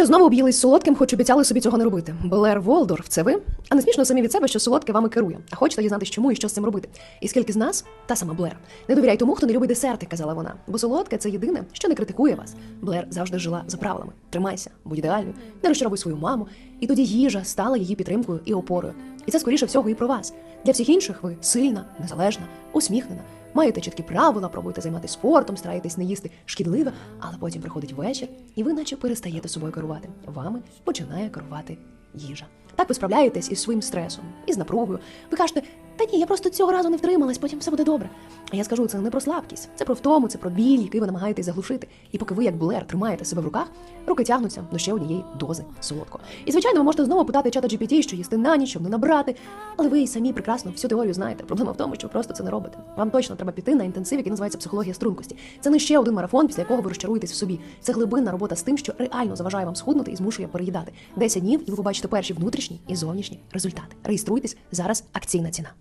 Що знову об'їлись солодким, хоч обіцяли собі цього не робити. Блер Волдорф, це ви? А не смішно самі від себе, що солодке вами керує. А хочете дізнатися, чому і що з цим робити? І скільки з нас? Та сама Блер. Не довіряй тому, хто не любить десерти, казала вона. Бо солодке це єдине, що не критикує вас. Блер завжди жила за правилами. Тримайся, будь ідеальною, не розчаровуй свою маму. І тоді їжа стала її підтримкою і опорою. І це скоріше всього і про вас. Для всіх інших ви сильна, незалежна, усміхнена. Маєте чіткі правила, пробуєте займатися спортом, стараєтесь не їсти шкідливе, але потім приходить вечір, і ви наче перестаєте собою керувати. Вами починає керувати їжа. Так ви справляєтесь із своїм стресом, із напругою. Ви кажете, та ні, я просто цього разу не втрималась, потім все буде добре. А я скажу, це не про слабкість, це про втому, це про біль, який ви намагаєтесь заглушити. І поки ви, як блер, тримаєте себе в руках, руки тягнуться до ще однієї дози солодкого. І звичайно, ви можете знову питати чата GPT, що їсти на ніч, щоб не набрати. Але ви і самі прекрасно всю теорію знаєте. Проблема в тому, що ви просто це не робите. Вам точно треба піти на інтенсив, який називається психологія стрункості. Це не ще один марафон, після якого ви розчаруєтесь в собі. Це глибинна робота з тим, що реально заважає вам схуднути і змушує переїдати. 10 днів, і ви побачите перші внутрішні і зовнішні результати. Реєструйтесь зараз. Акційна ціна.